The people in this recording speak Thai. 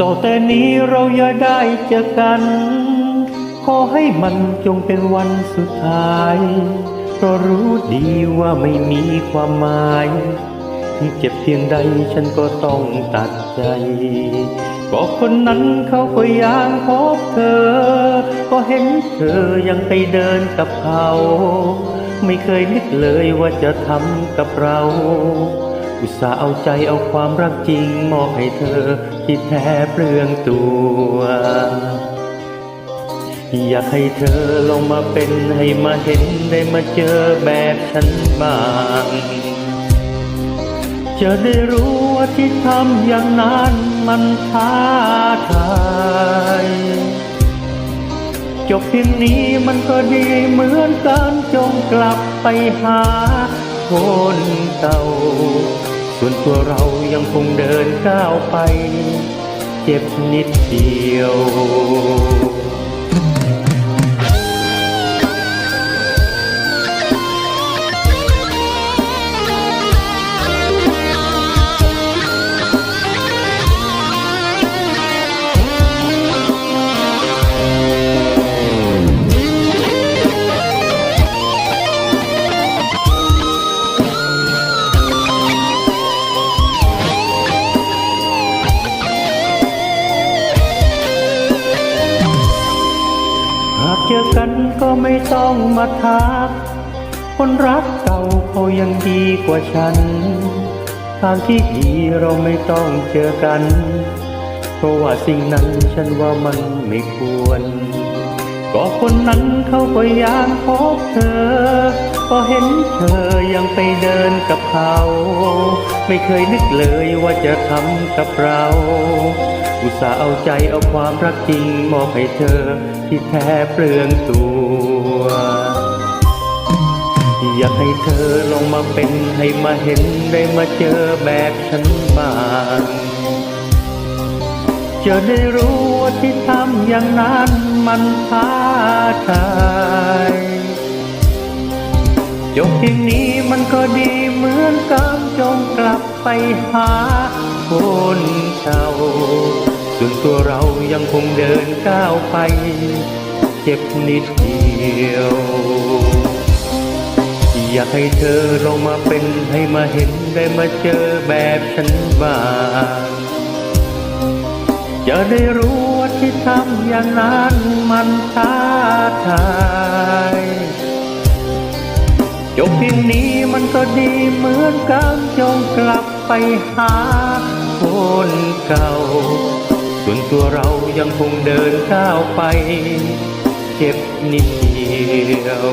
ต่อแต่นี้เราอย่าได้เจอกัน ขอให้มันจงเป็นวันสุดท้าย เพราะรู้ดีว่าไม่มีความหมาย ที่เจ็บเพียงใดฉันก็ต้องตัดใจ ก็คนนั้นเขาก็ยังพบเธอ ก็เห็นเธอยังไปเดินกับเขา ไม่เคยนึกเลยว่าจะทำกับเรา อุตส่าห์เอาใจเอาความรักจริงมอบให้เธอที่แท้เปลืองตัว อยากให้เธอลงมาเป็นให้มาเห็นได้มาเจอแบบฉันบ้างจะได้รู้ว่าที่ทำอย่างนั้นมันท้าทายจบเพียงนี้มันก็ดีเหมือนกันจงกลับไปหาคนเก่า ส่วนตัวเรายังคงเดินก้าวไป เจ็บนิดเดียว เจอกันก็ไม่ต้องมาทัก คนรักเก่าเขายังดีกว่าฉันทางที่ดีเราไม่ต้องเจอกัน เพราะว่าสิ่งนั้นฉันว่ามันไม่ควร ก็คนนั้นเขาก็ยังพบเธอ ก็เห็นเธอยังไปเดินกับเขา ไม่เคยนึกเลยว่าจะทำกับเรา อุตส่าห์เอาใจเอาความรักจริงมอบให้เธอที่แท้เปลืองตัวอยากให้เธอลงมาเป็นให้มาเห็นได้มาเจอแบบฉันบ้างจะได้รู้ว่าที่ทำ อย่างนั้นมันท้าทายจบเพียงนี้มันก็ดีเหมือนกันจงกลับไปหาคนเก่าส่วนตัวเรายังคงเดินก้าวไป เจ็บนิดเดียว อยากให้เธอลงมาเป็นให้มาเห็นได้มาเจอแบบฉันบ้างจะได้รู้ว่าที่ทำอย่านั้นมันท้าทายจบเพียงนี้มันก็ดีเหมือนกันจงกลับไปหาคนเก่า ส่วนตัวเรายังคงเดินก้าวไป เจ็บนิดเดียว